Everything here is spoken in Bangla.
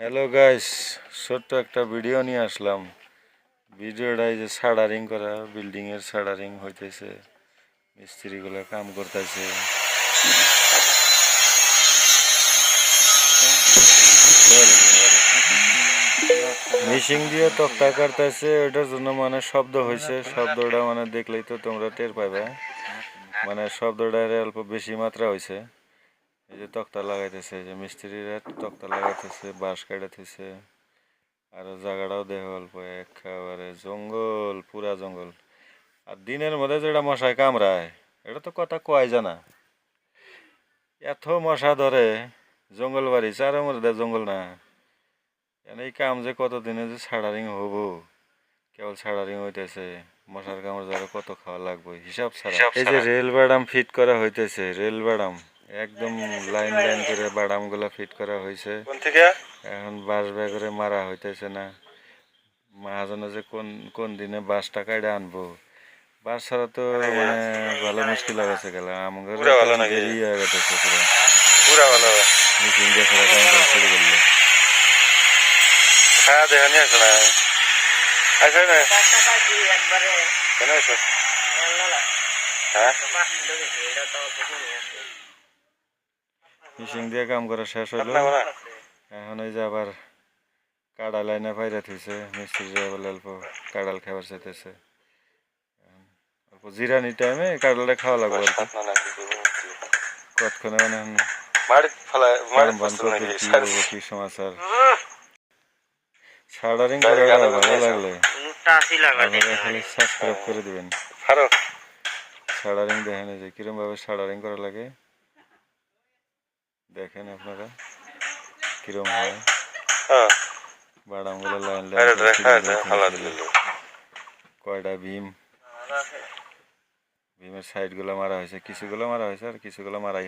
হ্যালো গাইস ছোট্ট একটা ভিডিও নিয়ে আসলাম। ভিডিওটা এই যে সাডারিং করা বিল্ডিং এর সাডারিং হইতেছে। মিস্ত্রিগুলো কাম করতেছে। মিশিং দিয়ে তক্তা কাটতেছে। ওটার জন্য মানে শব্দ হয়েছে শব্দটা মানে দেখলেই তো তোমরা টের পাবে মানে শব্দটা অল্প বেশি মাত্রা হয়েছে এই যে তক্তা লাগাইতেছে এই যে মিস্ত্রিরা তক্তা লাগাইতেছে বাঁশ কাটাইতেছে আর জায়গাটাও দেহ অল্প একেবারে জঙ্গল পুরা জঙ্গল। আর দিনের মধ্যে যেটা মশায় কামড়ায় এটা তো কথা কয় জানা। এত মশা ধরে জঙ্গল বাড়ি চারের মধ্যে জঙ্গল না। এই কাম যে কত দিনে যে সাড়ারিং হব কেবল সাড়ারিং হইতেছে মশার কামড় ধরে কত খাওয়া লাগবে হিসাব ছাড়া। এই যে রেল বাদাম ফিট করা হইতেছে রেল বাদাম একদম লাইন লাইন করে বাদামগুলা ফিট করা হয়েছে। এখন বাস ব্যাগ করে মারা হইতেছে না। মহাজনে যে কোন কোন দিনে বাসটা কাইডে আনব? বাস ছাড়া তো মানে ভালো মুশকিল গেছে গেল। আমাদের পুরা দেরি হয়ে গেছে পুরো। পুরা ভালো। মিশিং দিয়ে ফেরা কাম করা শুরু করল। খায়া দেখা নিয়ে আসে না। আসে না। চারটা পাইছি একবারে কেন আসে হ্যাঁ মিশিং দিয়ে কাম করা শেষ হইল। না এখন ওই যে আবার কাড়া লাইনে পাইরা থইছে মিস্ত্রি বলে অল্প কাড়াল খাবার চাইতেছে। অল্প জিরানি টাইমে কাড়ালটা খাওয়া লাগবে করব? কতক্ষণে মানে কি সারি করব, কি সমাচার। সার্ডারিং করে ভালো। লাগলে। খালি সাবস্ক্রাইব করে দিবেন। দেখেন যে কিরম ভাবে করা লাগে। দেখেন আপনারা কিরম হয়? হ্যাঁ। বাদামগুলো লাইন লাইন করতে হালা হবে। দিল। কয়টা ভীম? ভীমের সাইডগুলো মারা হয়েছে কিছুগুলো মারা হয়েছে আর কিছুগুলো মারাই হয়।